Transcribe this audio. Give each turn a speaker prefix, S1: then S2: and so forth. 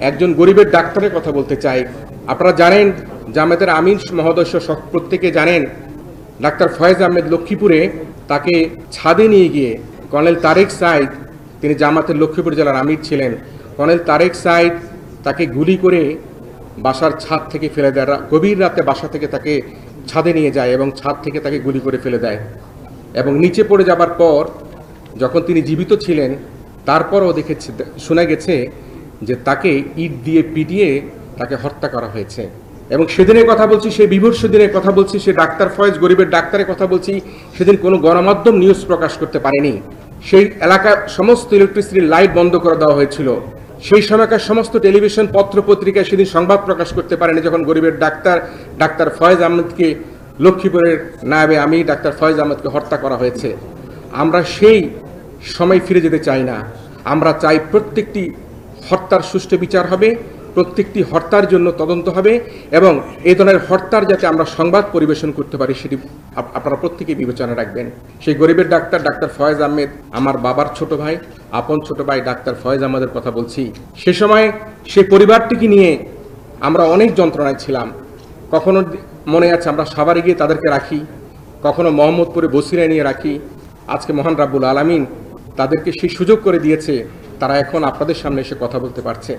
S1: একজন গরিবের ডাক্তারের কথা বলতে চাই। আপনারা জানেন জামাতের আমিন মহোদয় সহ প্রত্যেকে জানেন, ডাক্তার ফয়েজ আহমেদ লক্ষ্মীপুরে তাকে ছাদে নিয়ে গিয়ে কর্নেল তারেক সাইদ তিনি জামাতের লক্ষ্মীপুর জেলার আমির ছিলেন, কর্নেল তারেক সাইদ তাকে গুলি করে বাসার ছাদ থেকে ফেলে দেয় গভীর রাতে বাসা থেকে তাকে ছাদে নিয়ে যায় এবং ছাদ থেকে তাকে গুলি করে ফেলে দেয়। এবং নিচে পড়ে যাবার পর, যখন তিনি জীবিত ছিলেন, তারপরও দেখেছে, শোনা গেছে যে তাকে ইট দিয়ে পিটিয়ে তাকে হত্যা করা হয়েছে। এবং সেদিনের কথা বলছি, সেই বিভৎস দিনের কথা বলছি, সে ডাক্তার ফয়েজ, গরিবের ডাক্তারের কথা বলছি, সেদিন কোনো গণমাধ্যম নিউজ প্রকাশ করতে পারেনি। সেই এলাকার সমস্ত ইলেকট্রিসিটির লাইট বন্ধ করে দেওয়া হয়েছিল। সেই সময়কার সমস্ত টেলিভিশন পত্র পত্রিকায় সেদিন সংবাদ প্রকাশ করতে পারেনি, যখন গরিবের ডাক্তার ডাক্তার ফয়েজ আহমেদকে, লক্ষ্মীপুরের নায়াবে আমি, ডাক্তার ফয়েজ আহমেদকে হত্যা করা হয়েছে। আমরা সেই সময় ফিরে যেতে চাই না। আমরা চাই প্রত্যেকটি হত্যার সুষ্ঠু বিচার হবে, প্রত্যেকটি হত্যার জন্য তদন্ত হবে এবং এই ধরনের হত্যার যাতে আমরা সংবাদ পরিবেশন করতে পারি সেটি আপ- আপনারা প্রত্যেকে বিবেচনা রাখবেন। সেই গরিবের ডাক্তার ডাক্তার ফয়েজ আহমেদ, আমার বাবার ছোট ভাই, আপন ছোট ভাই ডাক্তার ফয়েজ আহমেদের কথা বলছি। সে সময় সেই পরিবারটিকে নিয়ে আমরা অনেক যন্ত্রণায় ছিলাম। কখনো মনে আছে আমরা সাভারে গিয়ে তাদেরকে রাখি, কখনো মোহাম্মদপুরে বসিরায় নিয়ে রাখি। আজকে মহান রাব্বুল আলামিন তাদেরকে সেই সুযোগ করে দিয়েছে তারা এখন আপনাদের সামনে এসে কথা বলতে পারছে।